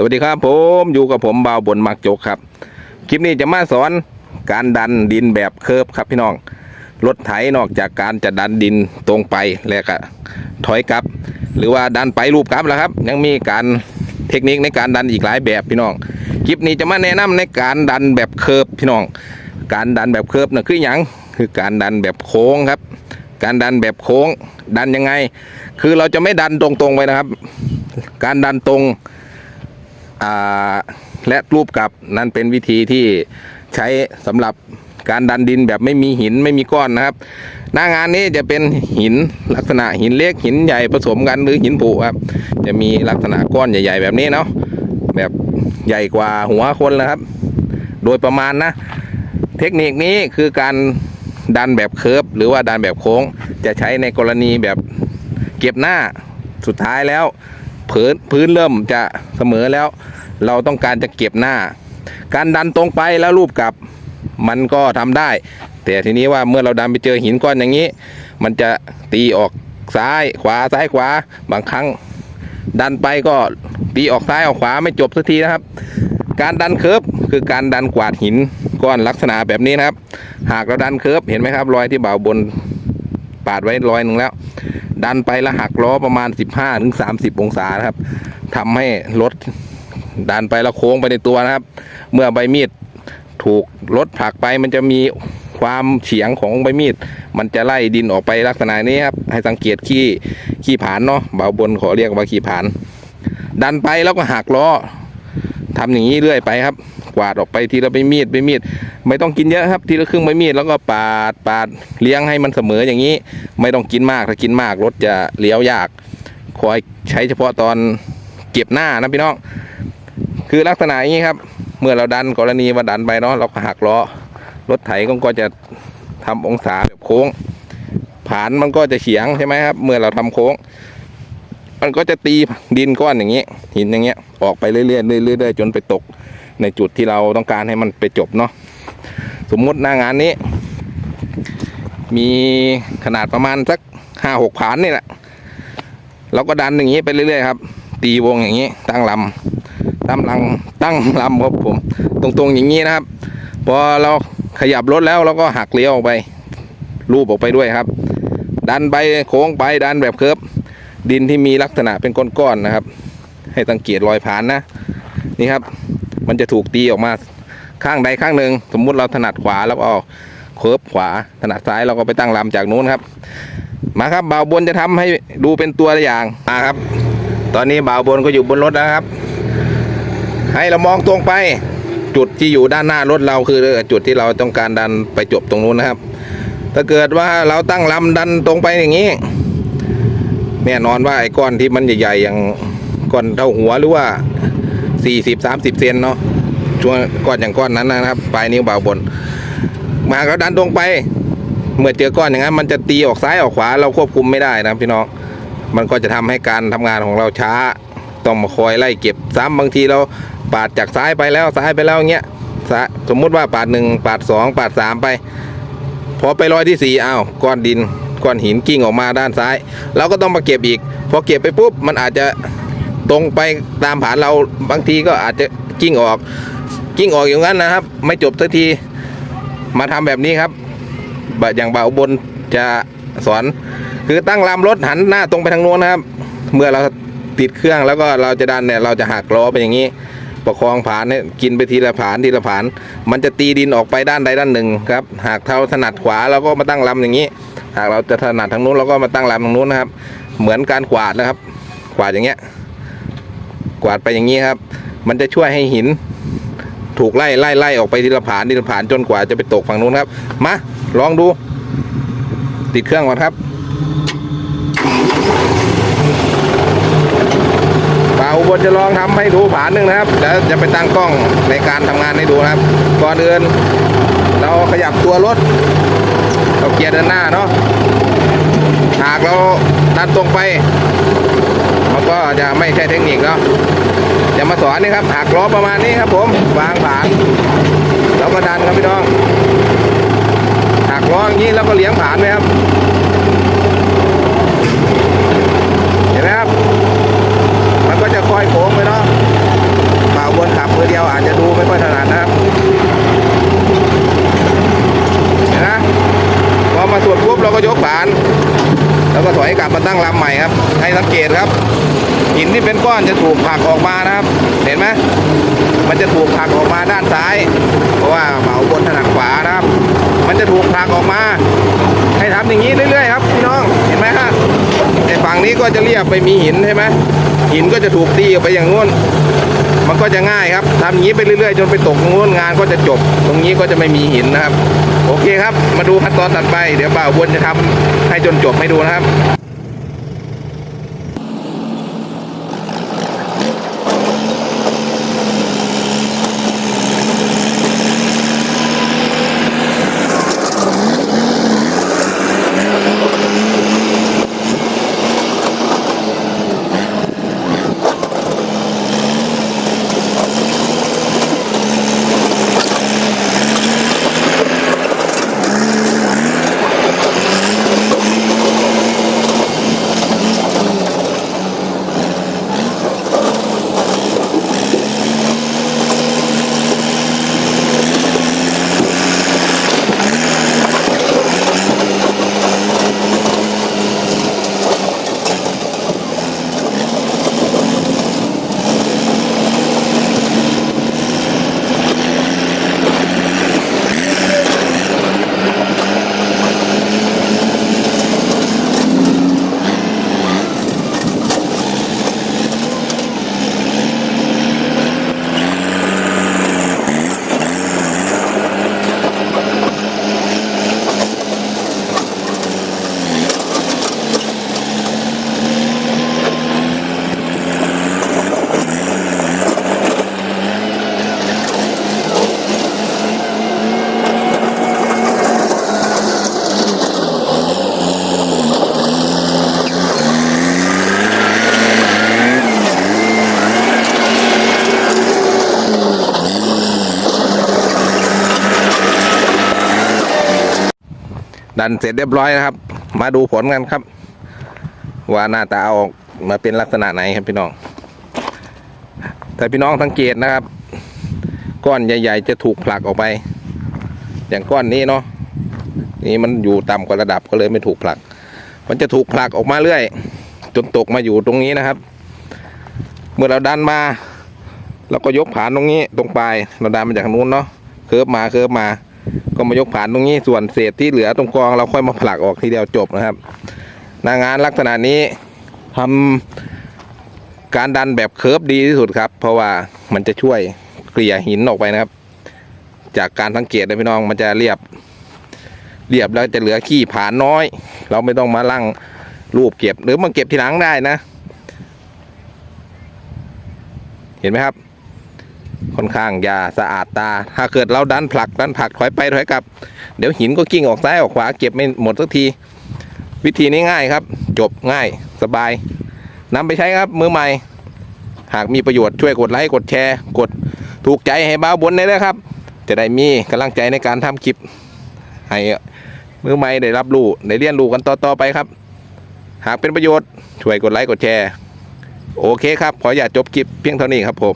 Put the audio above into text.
สวัสดีครับผมอยู่กับผมบ่าวบนมักจกครับ คลิปนี้จะมาสอนการดันดินแบบเคิร์ฟครับพี่น้องรถไถนอกจากการจะดันดินตรงไปแล้วก็ถอยกลับ หรือว่าดันไปรูปกลับแล้วครับ ยังมีการเทคนิคในการดันอีกหลายแบบพี่น้องคลิปนี้จะมาแนะนำในการดันแบบเคิร์ฟพี่น้อง การดันแบบเคิร์ฟน่ะคืออย่างคือการดันแบบโค้งครับ การดันแบบโค้งดันยังไง คือเราจะไม่ดันตรงๆไปนะครับ การดันตรง และรูปกลับนั่นเป็นวิธีที่ใช้สำหรับการดันดินแบบไม่มีหินไม่มีก้อนนะครับ หน้างานนี้จะเป็นหินลักษณะหินเล็กหินใหญ่ผสมกันหรือหินผุครับ จะมีลักษณะก้อนใหญ่ ๆ แบบนี้เนาะแบบใหญ่กว่าหัวคนนะครับ โดยประมาณนะ เทคนิคนี้คือการดันแบบเคิร์ฟหรือว่าดันแบบโค้ง จะใช้ในกรณีแบบเก็บหน้าสุดท้ายแล้ว พื้นพื้นเริ่มจะเสมอแล้ว เราต้องการจะเก็บหน้า การดันตรงไปแล้วรูปกลับ มันก็ทำได้ แต่ทีนี้ว่าเมื่อเราดันไปเจอหินก้อนอย่างนี้ มันจะตีออกซ้ายขวาซ้ายขวาบางครั้ง ดันไปก็ตีออกซ้ายออกขวาไม่จบสักทีนะครับ การดันเคิร์ฟคือการดันกวาดหินก้อนลักษณะแบบนี้นะครับ หากเราดันเคิร์ฟเห็นไหมครับ รอยที่เบาบนปาดไว้รอยหนึ่งแล้ว ดันไปแล้วหักล้อประมาณ 15ถึง30 องศานะครับทำให้รถดันไปแล้วโค้งไปในตัวนะครับ เมื่อใบมีดถูกรถผลักไปมันจะมีความเฉียงของใบมีด มันจะไล่ดินออกไปลักษณะนี้ครับ ให้สังเกตขี้ขี้ผานเนาะเบาบนขอเรียกว่าขี้ผาน ดันไปแล้วก็หักล้อทำอย่างนี้เรื่อยไปครับ วาดออกไปทีละใบมีดใบมีด ไม่ต้องกินเยอะครับ ทีละครึ่งใบมีดแล้วก็ปาดปาดเลี้ยงให้มันเสมออย่างนี้ ไม่ต้องกินมากถ้ากินมากรถจะเลี้ยวยากคอยใช้เฉพาะตอนเก็บหน้านะพี่น้องคือลักษณะอย่างนี้ครับ เมื่อเราดันกรณีว่าดันไปเนาะเราก็หักล้อรถไถก็ก็จะทำองศาแบบโค้ง ผานมันก็จะเฉียงใช่ไหมครับ เมื่อเราทำโค้ง มันก็จะตีดินก้อนอย่างนี้ หินอย่างเงี้ย ออกไปเรื่อยๆเรื่อยๆเรื่อยๆจนไปตก ในจุดที่เราต้องการให้มันไปจบเนาะสมมุติหน้างานนี้ มีขนาดประมาณสักห้าหกผานนี่แหละเราก็ดันอย่างนี้ไปเรื่อยๆครับ ตีวงอย่างนี้ตั้งลำตั้งลำตั้งลำครับผม ตรงๆอย่างนี้นะครับ พอเราขยับรถแล้วเราก็หักเลี้ยวออกไป รูปออกไปด้วยครับ ดันไปโค้งไปดันแบบเคิร์ฟดินที่มีลักษณะเป็นก้อนๆนะครับ ให้สังเกตรอยผ่านนะ นี่ครับ มันจะถูกตีออกมาข้างใดข้างหนึ่งสมมุติเราถนัดขวาแล้วก็เอาเคิร์ฟขวาถนัดซ้ายเราก็ไปตั้งลำจากนู้นครับ มาครับบ่าวบนจะทำให้ดูเป็นตัวอย่างมาครับ ตอนนี้บ่าวบนก็อยู่บนรถนะครับ ให้เรามองตรงไป จุดที่อยู่ด้านหน้ารถเราคือจุดที่เราต้องการดันไปจบตรงนู้นนะครับ ถ้าเกิดว่าเราตั้งลำดันตรงไปอย่างนี้แน่นอนว่าไอ้ก้อนที่มันใหญ่ๆอย่างก้อนเท่าหัวหรือว่า 40 30เซนเนาะช่วงก้อนอย่างก้อนนั้นนะครับปลายนิ้วบ่าวบน มาก็ดันตรงไป เมื่อเจอก้อนอย่างนั้น มันจะตีออกซ้ายออกขวาเราควบคุมไม่ได้นะพี่น้องมันก็จะทำให้การทำงานของเราช้า ต้องมาคอยไล่เก็บซ้ำบางทีเราปาดจากซ้ายไปแล้วซ้ายไปแล้วอย่างเงี้ยสมมุติว่าปาดหนึ่งปาดสองปาดสามไป พอไปรอยที่สี่อ้าวก้อนดินก้อนหินกิ้งออกมาด้านซ้าย เราก็ต้องมาเก็บอีก พอเก็บไปปุ๊บมันอาจจะ ตรงไปตามผานเราบางทีก็อาจจะกิ้งออก กิ้งออกอย่างนั้นนะครับ ไม่จบสักทีมาทำแบบนี้ครับบะอย่างเบาบนจะสอน คือตั้งลำรถหันหน้าตรงไปทางโน้นนะครับ เมื่อเราติดเครื่องแล้วก็เราจะดันเนี่ยเราจะหักล้อไปอย่างนี้ ประคองผานเนี่ยกินไปทีละผานทีละผาน มันจะตีดินออกไปด้านใดด้านหนึ่งครับ หากเราถนัดขวาเราก็มาตั้งลำอย่างนี้ หากเราจะถนัดทางนู้นเราก็มาตั้งลำทางนู้นนะครับ เหมือนการกวาดนะครับ กวาดอย่างเงี้ย กวาดไปอย่างนี้ครับ มันจะช่วยให้หิน ถูกไล่ไล่ไล่ออกไปทีละผานทีละผานจนกว่าจะไปตกฝั่งนู้นครับ มาลองดู ติดเครื่องก่อนครับบ่าอุบลจะลองทำให้ดูผานหนึ่งนะครับเดี๋ยวจะไปตั้งกล้องในการทำงานให้ดูนะครับ ก่อนอื่นเราขยับตัวรถเราเกียร์เดินหน้าเนาะหากเราดันตรงไป ก็จะไม่ใช่เทคนิคเนาะจะมาสอนนี่ครับหักล้อประมาณนี้ครับผมวางผานแล้วก็ดันครับพี่น้องหักล้ออย่างนี้แล้วก็เลี้ยงผานไหมครับเห็นไหมครับ มันก็จะคอยโค้งไปเนาะ ถูกพากออกมานะครับ เห็นไหมมันจะถูกผักออกมาด้านซ้าย เพราะว่าเบาบนถนัดขวานะครับ มันจะถูกผักออกมา ให้ทำอย่างนี้เรื่อยๆครับพี่น้องเห็นไหมฮะไอ้ฝั่งนี้ก็จะเรียบไปมีหินใช่ไหมหินก็จะถูกตีออกไปอย่างงู้นมันก็จะง่ายครับทำอย่างนี้ไปเรื่อยๆ จนไปตกงนู้นงานก็จะจบ ตรงนี้ก็จะไม่มีหินนะครับ โอเคครับ มาดูขั้นตอนถัดไป เดี๋ยวบ่าวบนจะทำให้จนจบให้ดูนะครับ ดันเสร็จเรียบร้อยนะครับ มาดูผลกันครับ ว่าหน้าตาออกมาเป็นลักษณะไหนครับพี่น้องถ้าพี่น้องสังเกตนะครับ ก้อนใหญ่ ๆ จะถูกผลักออกไป อย่างก้อนนี้เนาะนี่มันอยู่ต่ำกว่าระดับก็เลยไม่ถูกผลัก มันจะถูกผลักออกมาเรื่อย จนตกมาอยู่ตรงนี้นะครับ เมื่อเราดันมาเราก็ยกผานตรงนี้ตรงปลายเราดันมาจากนู้นเนาะเคิร์ฟมาเคิร์ฟมา ก็มายกผานตรงนี้ส่วนเศษที่เหลือตรงกองเราค่อยมาผลักออกทีเดียวจบนะครับหนางานลักษณะนี้ทำการดันแบบเคิร์ฟดีที่สุดครับ เพราะว่ามันจะช่วยเกลี่ยหินออกไปนะครับ จากการสังเกตนะพี่น้องมันจะเรียบ เรียบแล้วจะเหลือขี้ผานน้อย เราไม่ต้องมาลั่งรูปเก็บหรือมาเก็บทีหลังได้นะ เห็นไหมครับ ค่อนข้างยาสะอาดตา ถ้าเกิดเราดันผลักดันผลักถอยไปถอยกลับ เดี๋ยวหินก็กิ้งออกซ้ายออกขวาเก็บไม่หมดสักที วิธีนี้ง่ายครับ จบง่ายสบายนำไปใช้ครับมือใหม่ หากมีประโยชน์ช่วยกดไลค์กดแชร์ กดถูกใจให้บ้าบนได้เลยครับ จะได้มีกำลังใจในการทำคลิป ให้มือใหม่ได้รับรู้ได้เรียนรู้กันต่อๆไปครับ หากเป็นประโยชน์ช่วยกดไลค์กดแชร์ โอเคครับ ขออย่าจบคลิปเพียงเท่านี้ครับผม